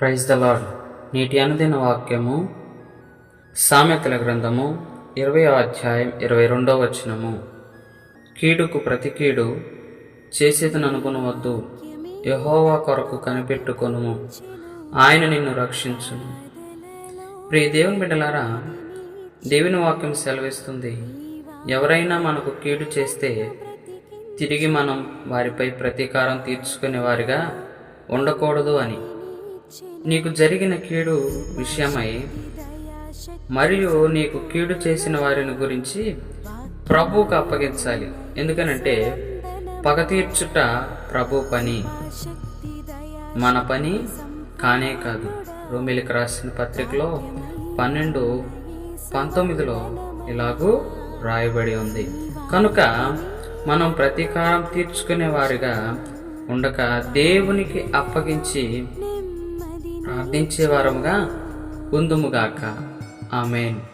Praise the lord నేటి అనుదిన వాక్యము సామెతల గ్రంథము ఇరవై అధ్యాయం ఇరవై రెండవ వచనము. కీడుకు ప్రతి కీడు చేసేదని అనుకునవద్దు. యహోవా కొరకు కనిపెట్టుకొనుము. ఆయన నిన్ను రక్షించును. ప్రియ దేవుని బిడ్డలారా దేవుని వాక్యం సెలవిస్తుంది. ఎవరైనా మనకు కీడు చేస్తే తిరిగి మనం వారిపై ప్రతీకారం తీర్చుకునే వారిగా ఉండకూడదు అని. నీకు జరిగిన కీడు విషయమై మరియు నీకు కీడు చేసిన వారిని గురించి ప్రభువుకు అప్పగించాలి. ఎందుకనంటే పగ తీర్చుట ప్రభు పని. మన పని కానే కాదు. రోమిలికి రాసిన పత్రికలో పన్నెండు పంతొమ్మిదిలో ఇలాగూ రాయబడి ఉంది. కనుక మనం ప్రతీకారం తీర్చుకునే వారిగా ఉండక దేవునికి అప్పగించి ప్రార్థించే వారముగా ఉందుముగాక. ఆమెన్.